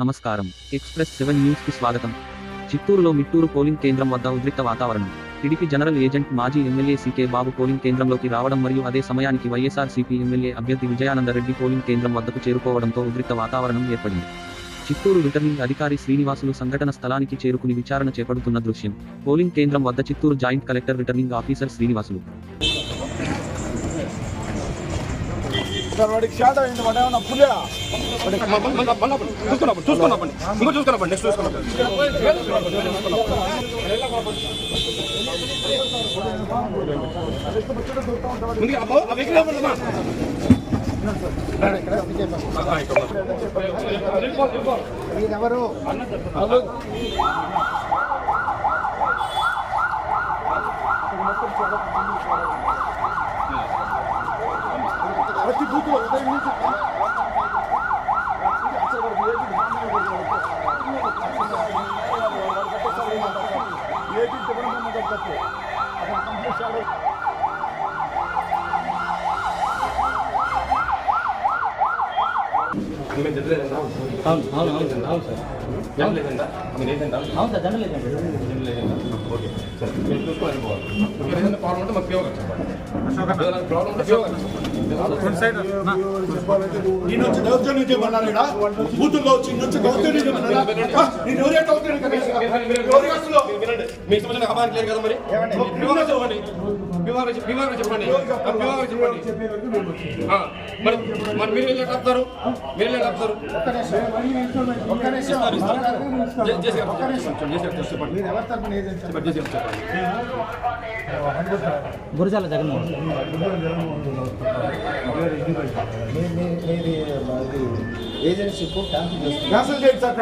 నమస్కారం. Express seven న్యూస్కి స్వాగతం. చిత్తూరులో మిట్టూరు పోలింగ్ కేంద్రం వద్ద ఉద్రిక్త వాతావరణం. టిడిపి జనరల్ ఏజెంట్ మాజీ ఎమ్మెల్యే సీకే బాబు పోలింగ్ కేంద్రంలోకి రావడం మరియు అదే సమయానికి వైఎస్ఆర్సిపి ఎమ్మెల్యే అభ్యర్థి విజయానందరెడ్డి పోలింగ్ కేంద్రం వద్దకు చేరుకోవడంతో ఉద్రిక్త వాతావరణం ఏర్పడింది. చిత్తూరు రిటర్నింగ్ అధికారి శ్రీనివాసులు సంఘటన స్థలానికి చేరుకుని విచారణ చేపడుతున్న దృశ్యం. పోలింగ్ కేంద్రం వద్ద Chittoor joint collector returning officer Srinivasulu. Sir వాడికి షాట్ అయింది వాడు ఏమన్నా పులియా? చూసుకున్నప్పుడు చూసుకున్నప్పుడు ఇంకో చూసుకున్నప్పుడు నెక్స్ట్ ఉందమ్మా. ఎవరు? ప్రతి ఉదయం నుంచి ఏపీ తిరుమల తప్పు అతను కంప్లీట్ షాట్ అయ్యి- అవును అవును అవును అవును సార్ జనరల్ ఏజెండా మీరు ఏజెండా అవును sir general agent okay sir మీరు చూసుకోవాలి పోవాలి మీరు ఏదైనా ప్రాబ్లం ఉంటే మాకు ఫీవర్ ప్రాబ్లం ఉంటే నేను వచ్చి దౌర్జన్యం చేయమన్నాను ఈడ. బూతుల్లో వచ్చి నేను వచ్చి దౌర్జన్యం చేయమన్నానా? ఆ, నేను ఎవరే దౌర్జన్యం చేయమన్నాను? ఎవరి అసలు? మీకు సంబంధించిన అమ్మాయి క్లియర్ కదా మరి? చెప్పండి. మరి మరి మీరు మీరు గురజాల జగన్మోహన్ మీది ఇది ఏజెన్సీకు క్యాన్సిల్ చేయండి సార్.